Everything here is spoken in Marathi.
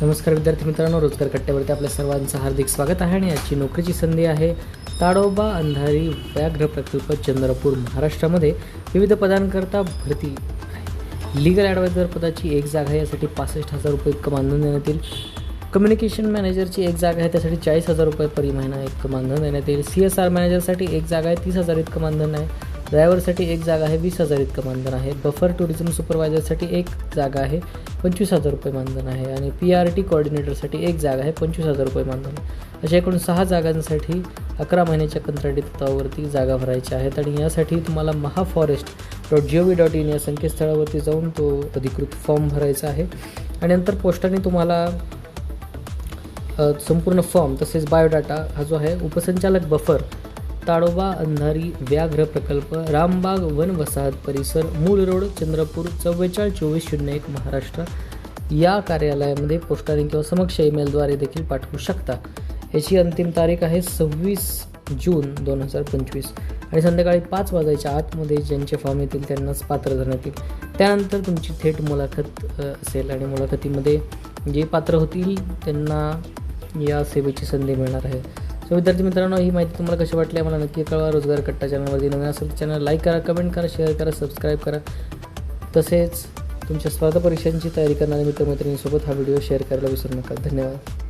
नमस्कार विद्यार्थी मित्रांनो रोजगार कट्ट्यावरती आपल्या सर्वांचं हार्दिक स्वागत आहे आणि याची नोकरीची संधी आहे ताडोबा अंधारी व्याघ्र प्रकल्प चंद्रपूर महाराष्ट्रामध्ये विविध पदांकरता भरती आहे. लिगल ॲडवायझर पदाची एक जागा आहे यासाठी पासष्ट हजार रुपये इतकं मानधन देण्यात येईल. कम्युनिकेशन मॅनेजरची एक जागा आहे त्यासाठी चाळीस हजार रुपये परी महिना इतकं मानधन देण्यात येईल. सी एस आर मॅनेजरसाठी एक जागा आहे तीस हजार इतकं मानधन आहे. ड्रायव्हरसाठी एक जागा आहे वीस हजार इतकं मानधन आहे. बफर टुरिझम सुपरवायझरसाठी एक जागा आहे पंचवीस हजार रुपये मानधन आहे. आणि पी आर टी कोऑर्डिनेटरसाठी एक जागा आहे पंचवीस हजार रुपये मानधन. आहे अशा एकूण सहा जागांसाठी अकरा महिन्याच्या कंत्राटी तत्वावरती जागा भरायच्या आहेत. आणि यासाठी तुम्हाला mahaforest dot G O V dot in या संकेतस्थळावरती जाऊन तो अधिकृत फॉर्म भरायचा आहे. आणि नंतर पोस्टाने तुम्हाला संपूर्ण फॉर्म तसेच बायोडाटा हा जो आहे उपसंचालक बफर ताडोबा अंधारी व्याघ्र प्रकल्प रामबाग वन वसाहत परिसर मूळ रोड चंद्रपूर चव्वेचाळीस चोवीस शून्य एक महाराष्ट्र. या कार्यालयामध्ये पोस्टाने किंवा समक्ष ईमेलद्वारे देखील पाठवू शकता. याची अंतिम तारीख आहे सव्वीस जून दोन हजार पंचवीस आणि संध्याकाळी पाच वाजायच्या आतमध्ये ज्यांचे फॉर्म येतील त्यांनाच पात्र धरण्यात येईल. त्यानंतर तुमची थेट मुलाखत असेल आणि मुलाखतीमध्ये जे पात्र होतील त्यांना या सेवेची संधी मिळणार आहे. सो विद्यार्थी मित्रांनो ही माहिती तुम्हाला कशी वाटली? मला नक्की कळवा. रोजगार कट्टा चॅनलवरती नवीन असेल चॅनल लाईक करा कमेंट करा शेअर करा सबस्क्राईब करा. तसेच तुमच्या स्पर्धा परीक्षांची तयारी करणाऱ्या मित्रमैत्रिणींसोबत हा व्हिडिओ शेअर करायला विसरू नका. धन्यवाद.